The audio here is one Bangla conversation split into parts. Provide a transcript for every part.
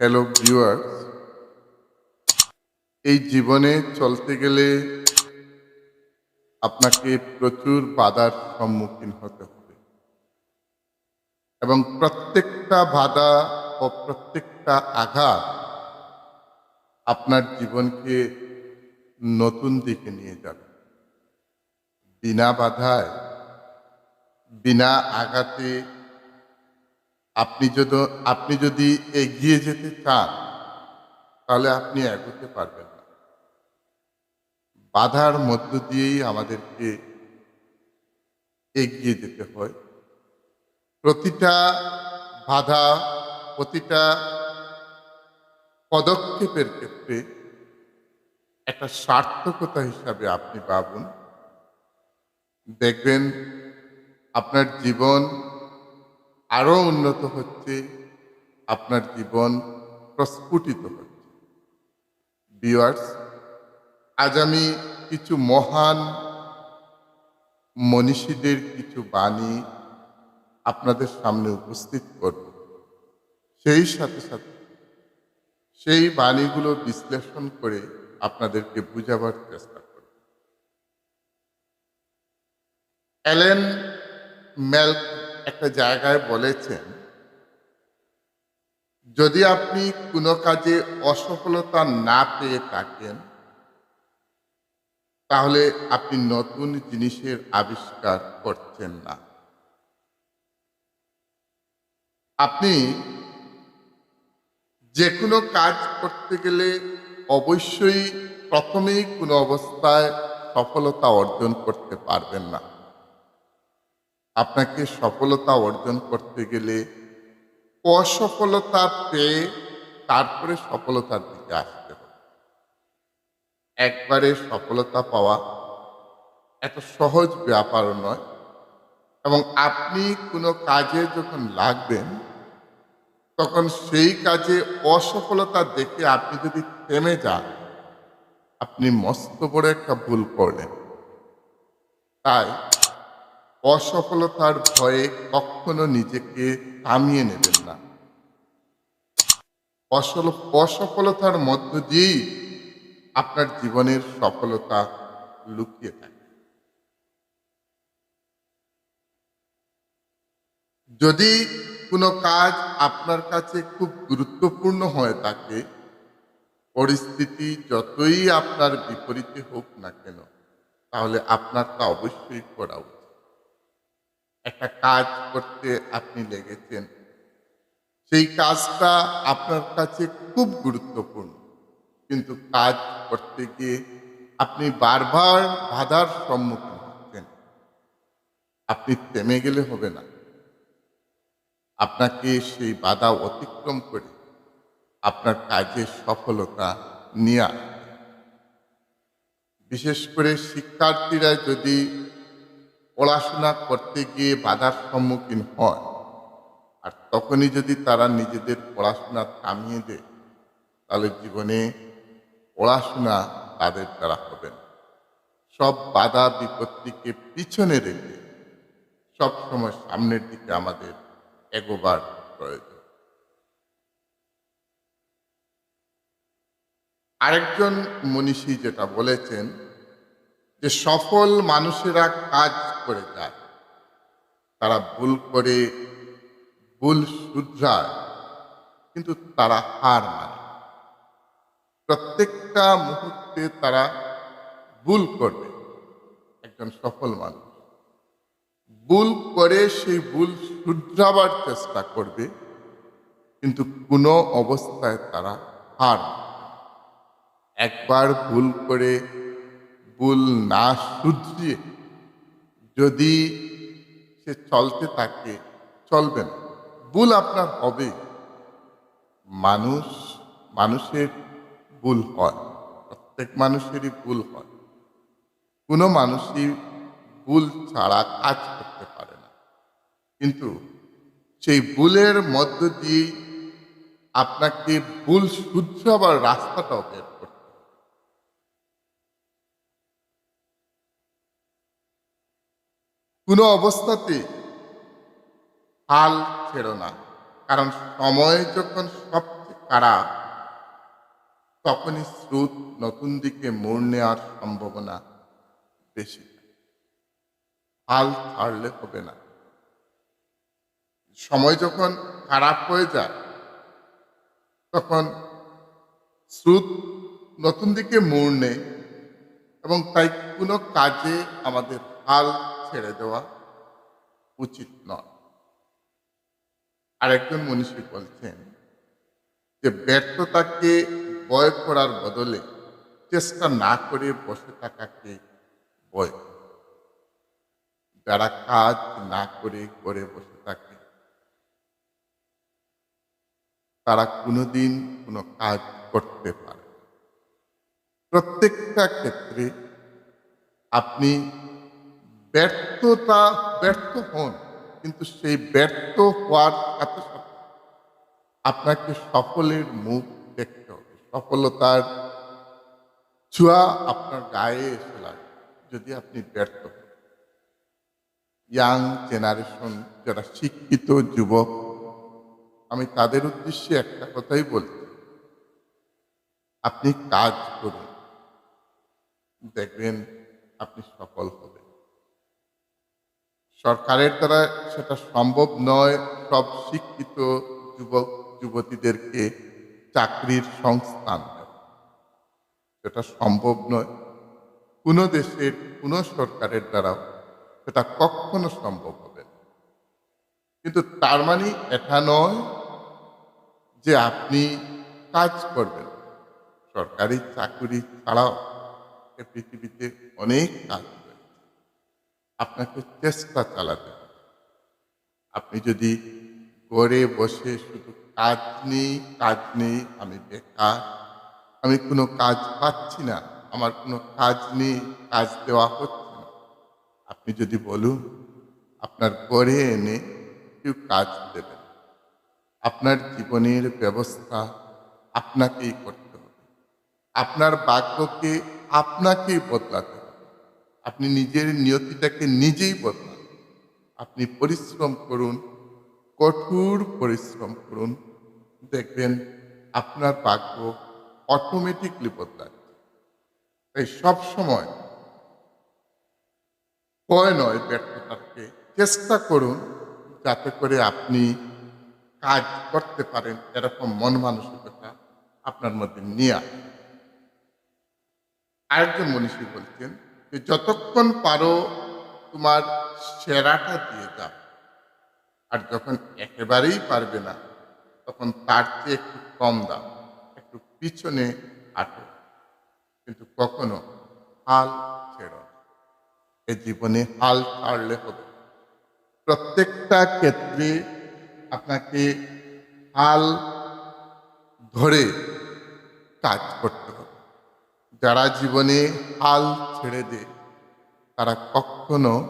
হ্যালো ভিউয়ার্স এই জীবনে চলতে গেলে আপনাকে প্রচুর বাধার সম্মুখীন হতে হবে। এবং প্রত্যেকটা বাধা ও প্রত্যেকটা আঘাত আপনার জীবনকে নতুন দিকে নিয়ে যাবে। বিনা বাধায়, বিনা আঘাতে আপনি যদি আপনি যদি এগিয়ে যেতে চান, তাহলে আপনি এগোতে পারবেন না। বাধার মধ্য দিয়েই আমাদেরকে এগিয়ে যেতে হয়। প্রতিটা বাধা, প্রতিটা পদক্ষেপের ক্ষেত্রে একটা সার্থকতা হিসাবে আপনি পাবেন দেখবেন আপনার জীবন আরও উন্নত হচ্ছে, আপনার জীবন প্রস্ফুটিত হচ্ছে। বিওয়ার্স আজ আমি কিছু মহান মনীষীদের কিছু বাণী আপনাদের সামনে উপস্থিত করব। সেই সাথে সাথে সেই বাণীগুলো বিশ্লেষণ করে আপনাদেরকে বুঝাবার চেষ্টা করব। অ্যালেন মেল একটা জায়গায় বলেছেন, যদি আপনি কোনো কাজে অসফলতা না পেয়ে থাকেন, তাহলে আপনি নতুন জিনিসের আবিষ্কার করছেন না। আপনি যে কোনো কাজ করতে গেলে অবশ্যই প্রথমেই কোনো অবস্থায় সফলতা অর্জন করতে পারবেন না। আপনাকে সফলতা অর্জন করতে গেলে অসফলতা পেয়ে তারপরে সফলতার দিকে আসতে হবে। একবারে সফলতা পাওয়া এত সহজ ব্যাপার নয় এবং আপনি কোনো কাজে যখন লাগবেন, তখন সেই কাজে অসফলতা দেখে আপনি যদি থেমে যান, আপনি মস্ত বড় একটা ভুল করলেন। তাই অসফলতার ভয়ে কখনো নিজেকে থামিয়ে নেবেন না। অসল, অসফলতার মধ্য দিয়েই আপনার জীবনের সফলতা লুকিয়ে থাকে। যদি কোনো কাজ আপনার কাছে খুব গুরুত্বপূর্ণ হয়ে থাকে, পরিস্থিতি যতই আপনার বিপরীতে হোক না কেন, তাহলে আপনার তা অবশ্যই করা উচিত। একটা কাজ করতে আপনি লেগেছেন। সেই কাজটা আপনার কাছে খুব গুরুত্বপূর্ণ। কিন্তু কাজ করতে গিয়ে আপনি বারবার বাধার সম্মুখীন হচ্ছেন। আপনি থেমে গেলে হবে না। আপনাকে সেই বাধা অতিক্রম করে আপনার কাজে সফলতা আসবে। বিশেষ করে শিক্ষার্থীরা যদি পড়াশোনা করতে গিয়ে বাধার সম্মুখীন হয়। আর তখনই যদি তারা নিজেদের পড়াশোনা থামিয়ে দেয়, তাহলে জীবনে পড়াশোনা তাদের দ্বারা হবে না। সব বাধা বিপত্তিকে পিছনে রেখে সব সময় সামনের দিকে আমাদের এগোবার প্রয়োজন। আরেকজন মনীষী যেটা বলেছেন যে সফল মানুষেরা কাজ করে যায়, তারা ভুল করে, ভুল শুধরায়, কিন্তু তারা হার মানে। প্রত্যেকটা মুহূর্তে তারা ভুল করবে একজন সফল মানুষ। ভুল করে সেই ভুল শুধরাবার চেষ্টা করবে, কিন্তু কোনো অবস্থায় তারা হার একবার ভুল করে ভুল না শুধরিয়ে যদি সে চলতে থাকে, চলবে না। ভুল আপনার হবে। মানুষ, মানুষের ভুল হয়। প্রত্যেক মানুষেরই ভুল হয়। কোনো মানুষই ভুল ছাড়া কাজ করতে পারে না। কিন্তু সেই ভুলের মধ্য দিয়ে আপনাকে ভুল শুধরাবার রাস্তাটাও বের করতে হবে। কোনো অবস্থাতে হাল ছেড়ো না। কারণ সময় যখন সবচেয়ে কারা তখনই স্রোত নতুন দিকে মোড় নেওয়ার সম্ভাবনা বেশি। হাল ছাড়লে হবে না। সময় যখন খারাপ হয়ে যায়, তখন স্রোত নতুন দিকে মোড় নেয় এবং তাই কোনো কাজে আমাদের হাল ছেড়ে দেওয়া উচিত নয়। আরেকজন মনীষী বলছেন যে, ব্যর্থতাকে ভয় করার বদলে চেষ্টা না করে বসে থাকাকে ভয় যারা কাজ না করে করে বসে থাকে, তারা কোনোদিন কোনো কাজ করতে পারে প্রত্যেকটা ক্ষেত্রে আপনি ব্যর্থতা ব্যর্থ হন, কিন্তু সেই ব্যর্থ হওয়ার সাথে সাথে আপনাকে সফলের মুখ দেখতে হবে। সফলতার ছোঁয়া আপনার গায়ে এসে লাগবে যদি আপনি ব্যর্থ হন। ইয়াং জেনারেশন, যারা শিক্ষিত যুবক, আমি তাদের উদ্দেশ্যে একটা কথাই বলছি। আপনি কাজ করুন। দেখবেন আপনি সফল হবেন। সরকারের দ্বারা সেটা সম্ভব নয়। সব শিক্ষিত যুবক, যুবতীদেরকে চাকরির সংস্থান সেটা সম্ভব নয়। কোনো দেশের, কোনো সরকারের দ্বারাও সেটা কখনো সম্ভব হবে না। কিন্তু তার মানে এটা নয় যে আপনি কাজ করবেন। সরকারি চাকরি ছাড়াও পৃথিবীতে অনেক কাজ আপনাকে চেষ্টা চালাতে হবে। আপনি যদি ঘরে বসে শুধু কাজ নেই কাজ নেই, আমি বেকার, আমি কোনো কাজ পাচ্ছি না, আমার কোনো কাজ নেই, কাজ দেওয়া হচ্ছে না, আপনি যদি বলুন, আপনার ঘরে এনে কেউ কাজ দেবেন আপনার জীবনের ব্যবস্থা আপনাকেই করতে হবে, আপনার বাক্যকে আপনাকেই বদলাতে আপনি নিজের নিয়তিটাকে নিজেই বদলান। আপনি পরিশ্রম করুন, কঠোর পরিশ্রম করুন। দেখবেন আপনার ভাগ্য অটোমেটিকলি বদলাচ্ছে। তাই সব সময় ভয় নয় ব্যর্থতাকে, চেষ্টা করুন যাতে করে আপনি কাজ করতে পারেন এরকম মন মানসিকতা আপনার মধ্যে নিয়ে আসে। আরেকজন মনীষী বলছেন যতক্ষণ পারো তোমার সেরাটা দিয়ে যাও আর যখন একেবারেই পারবে না, তখন তার চেয়ে একটু কম দাও, একটু পিছনে হাঁটো। কিন্তু কখনো হাল ছেড়ো এ জীবনে হাল ছাড়লে হবে। প্রত্যেকটা ক্ষেত্রে আপনাকে হাল ধরে কাজ করতে যারা জীবনে হাল ছেড়ে দেয় তারা কখনো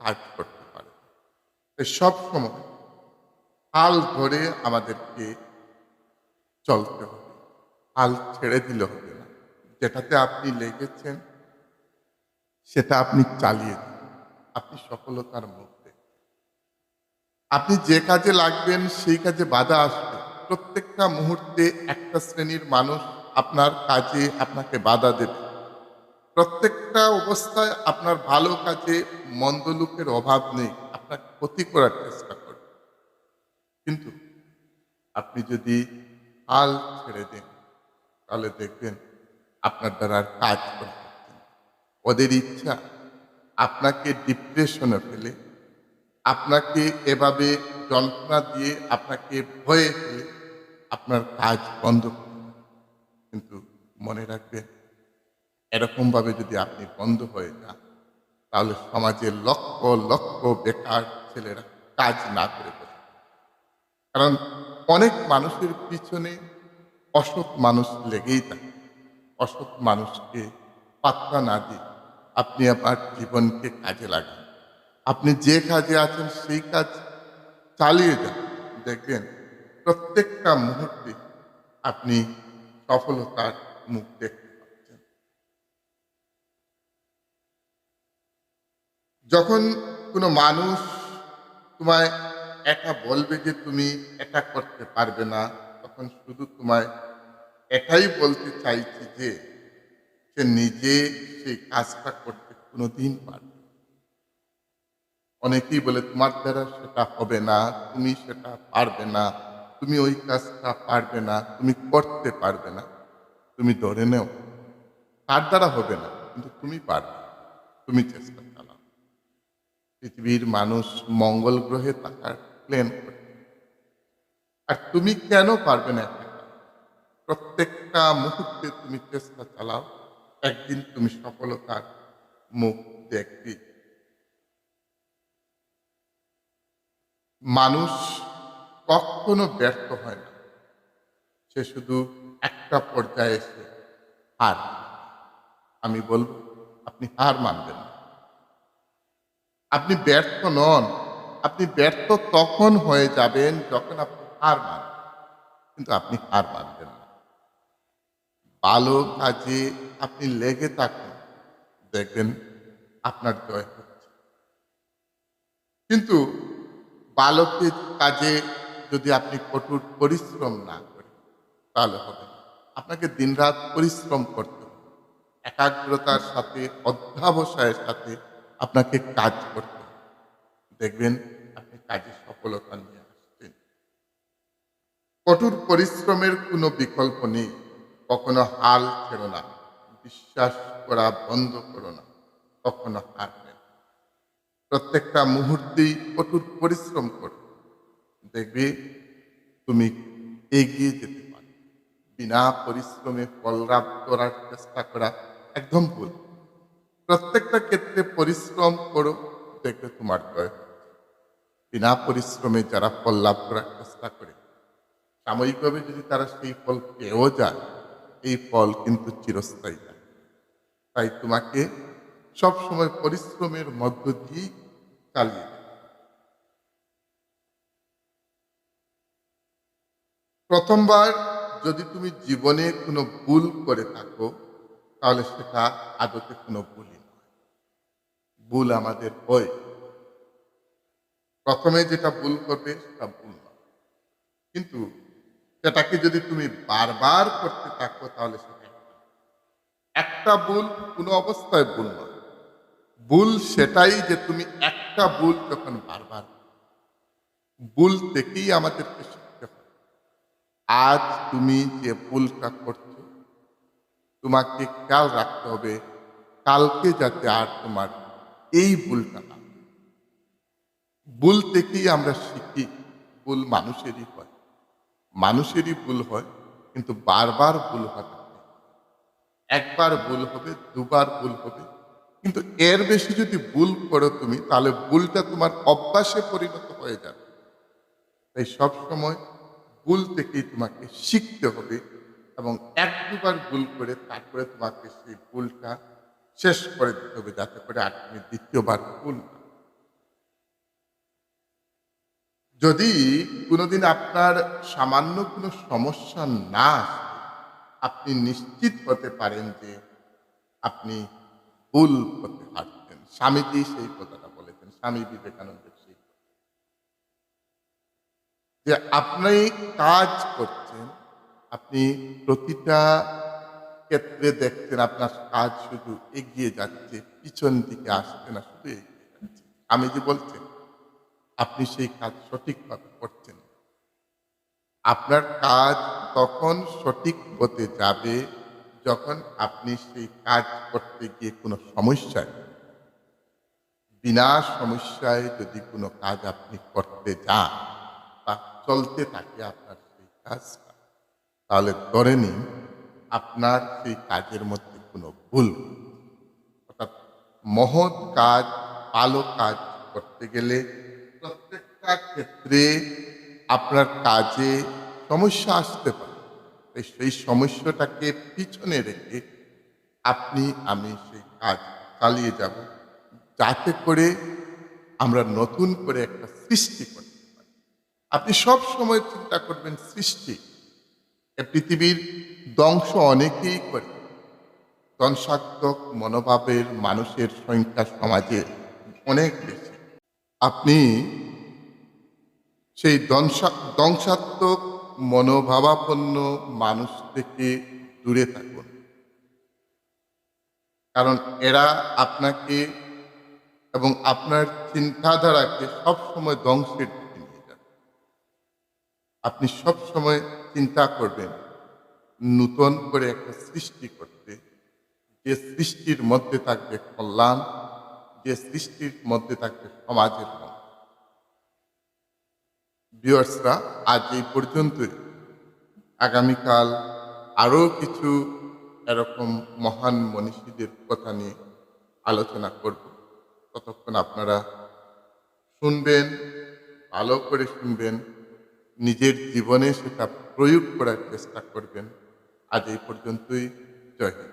কাজ করতে পারে সব সময় হাল ধরে আমাদেরকে চলতে হবে। হাল ছেড়ে দিলে হবে না। যেটাতে আপনি লেগেছেন, সেটা আপনি চালিয়ে দিন। আপনি সফলতার মুখ আপনি যে কাজে লাগবেন, সেই কাজে বাধা আসবে। প্রত্যেকটা মুহূর্তে একটা শ্রেণির মানুষ আপনার কাজে আপনাকে বাধা দেবে। প্রত্যেকটা অবস্থায় আপনার ভালো কাজে মন্দ লোকের অভাব নেই। আপনার ক্ষতি করার চেষ্টা করবে। কিন্তু আপনি যদি হাল ছেড়ে দেন, তাহলে দেখবেন আপনার দ্বারা আর কাজ করা ওদের ইচ্ছা আপনাকে ডিপ্রেশনে ফেলে, আপনাকে এভাবে যন্ত্রণা দিয়ে আপনাকে ভয়ে ফেলে আপনার কাজ বন্ধ করে। কিন্তু মনে রাখবেন, এরকমভাবে যদি আপনি বন্ধ হয়ে যান, তাহলে সমাজের লক্ষ লক্ষ বেকার ছেলেরা কাজ না করে বসে কারণ অনেক মানুষের পিছনে অসৎ মানুষ লেগেই থাকে। অসৎ মানুষকে পাত্তা না দিয়ে আপনি আপনার জীবনকে কাজে লাগান। আপনি যে কাজে আছেন সেই কাজ চালিয়ে যান। দেখবেন প্রত্যেকটা মুহূর্তে আপনি সফলতার মুখ দেখতে পাচ্ছেন। যখন কোনো মানুষ তোমায় এটা বলবে যে তুমি এটা করতে পারবে না, তখন শুধু তোমায় এটাই বলতে চাইছি যে সে নিজে সেই কাজটা করতে কোনোদিন পারবে অনেকেই বলে, তোমার দ্বারা সেটা হবে না, তুমি সেটা পারবে না। তুমি ওই কাজটা পারবে না, তুমি করতে পারবে না, তুমি ধরে নেও। তার দ্বারা হবে না, কিন্তু তুমি পারবে, তুমি চেষ্টা চালাও। পৃথিবীর মানুষ মঙ্গল গ্রহে থাকার প্ল্যান করছে। আর তুমি কেন পারবে না প্রত্যেকটা মুহূর্তে তুমি চেষ্টা চালাও, একদিন তুমি সফলতার মুখ দেখবে। মানুষ কখনো ব্যর্থ হয় না। সে শুধু একটা পর্যায়ে এসে হার। আমি বলব, আপনি হার মানবেন না। আপনি ব্যর্থ নন। আপনি ব্যর্থ তখন হয়ে যাবেন যখন আপনি হার মানবেন। কিন্তু আপনি হার মানবেন না। ভালো কাজে আপনি লেগে থাকুন, দেখবেন আপনার জয় হচ্ছে। কিন্তু বালকের কাজে যদি আপনি কঠোর পরিশ্রম না করেন, তাহলে হবে আপনাকে দিনরাত পরিশ্রম করতে হবে। একাগ্রতার সাথে, অধ্যাবসায়ের সাথে আপনাকে কাজ করতে হবে। দেখবেন আপনি কাজে সফলতা নিয়ে আসছেন। কঠোর পরিশ্রমের কোনো বিকল্প নেই। কখনো হাল ছেড়ো না। বিশ্বাস করা বন্ধ করো না। কখনো হারবে না প্রত্যেকটা মুহূর্তেই কঠোর পরিশ্রম করো দেখবে তুমি এগিয়ে যেতে পারো বিনা পরিশ্রমে ফল লাভ করার চেষ্টা করা একদম ভুল। প্রত্যেকটা ক্ষেত্রে পরিশ্রম করো, দেখবে তোমার জয় বিনা পরিশ্রমে যারা ফল লাভ করার চেষ্টা করে, সাময়িকভাবে যদি তারা সেই ফল পেয়েও যায়, এই ফল কিন্তু চিরস্থায়ী না তাই তোমাকে সবসময় পরিশ্রমের মধ্য দিয়েই চালিয়ে যেতে হবে। প্রথমবার যদি তুমি জীবনে কোনো ভুল করে থাকো, তাহলে সেটা আদতে কোনো ভুলই নয়। ভুল আমাদের হয়। প্রথমে যেটা ভুল করবে, সেটা ভুল নয়। কিন্তু সেটাকে যদি তুমি বারবার করতে থাকো, তাহলে সেটা একটা। ভুল। কোনো অবস্থায় ভুল নয়। ভুল সেটাই যে তুমি একটা ভুল যখন বারবার ভুল থেকেই আমাদেরকে আজ তুমি যে ভুলটা করছ, তোমাকে খেয়াল রাখতে হবে, কালকে যাতে আর তোমার এই ভুলটা না ভুল থেকেই আমরা শিখি, ভুল মানুষেরই হয়। মানুষেরই ভুল হয়, কিন্তু বারবার ভুল হবে। একবার ভুল হবে, দুবার ভুল হবে, কিন্তু এর বেশি যদি ভুল করো তুমি, তাহলে ভুলটা তোমার অভ্যাসে পরিণত হয়ে যাবে। তাই সব সময় ভুল থেকেই তোমাকে শিখতে হবে এবং এক দুবার ভুল করে তারপরে তোমাকে সেই ভুলটা শেষ করে দিতে হবে, যাতে করে আর তুমি দ্বিতীয়বার ভুল যদি কোনোদিন আপনার সামান্য কোনো সমস্যা না আপনি নিশ্চিত হতে পারেন যে আপনি ভুল হতে পারতেন স্বামীজি সেই কথাটা বলেছেন, স্বামী কথা। যে আপনি কাজ করছেন, আপনি প্রতিটা ক্ষেত্রে দেখছেন আপনার কাজ শুধু এগিয়ে যাচ্ছে, পিছন দিকে আসছে না, শুধু এগিয়ে যাচ্ছে। আমি যে বলছেন আপনি সেই কাজ সঠিকভাবে করছেন আপনার কাজ তখন সঠিক হতে যাবে যখন আপনি সেই কাজ করতে গিয়ে কোনো সমস্যায়, বিনা সমস্যায় যদি কোনো কাজ আপনি করতে যান। চলতে থাকে আপনার সেই কাজটা, তাহলে ধরে নিন আপনার সেই কাজের মধ্যে কোনো ভুল অর্থাৎ মহৎ কাজ, ভালো কাজ করতে গেলে প্রত্যেকটা ক্ষেত্রে আপনার কাজে সমস্যা আসতে পারে। তাই সেই সমস্যাটাকে পিছনে রেখে আপনি, আমি সেই কাজ চালিয়ে যাব, যাতে করে আমরা নতুন করে একটা সৃষ্টি পারি আপনি সব সময় চিন্তা করবেন, সৃষ্টি। পৃথিবীর ধ্বংস অনেকেই করে। ধ্বংসাত্মক মনোভাবের মানুষের সংখ্যা সমাজে অনেক বেশি। আপনি সেই ধ্বংসা, ধ্বংসাত্মক মনোভাবাপন্ন মানুষ থেকে দূরে থাকুন। কারণ এরা আপনাকে এবং আপনার চিন্তাধারাকে সবসময় ধ্বংসের আপনি সবসময় চিন্তা করবেন, নূতন করে একটা সৃষ্টি করতে। যে সৃষ্টির মধ্যে থাকবে কল্যাণ, যে সৃষ্টির মধ্যে থাকবে সমাজের ভিউয়ার্সরা, আজ এই পর্যন্তই। আগামীকাল আরও কিছু এরকম মহান মনীষীদের কথা নিয়ে আলোচনা করব। ততক্ষণ আপনারা শুনবেন, ভালো করে শুনবেন নিজের জীবনে সেটা প্রয়োগ করার চেষ্টা করবেন। আজ এই পর্যন্তই। জয় হিন্দ।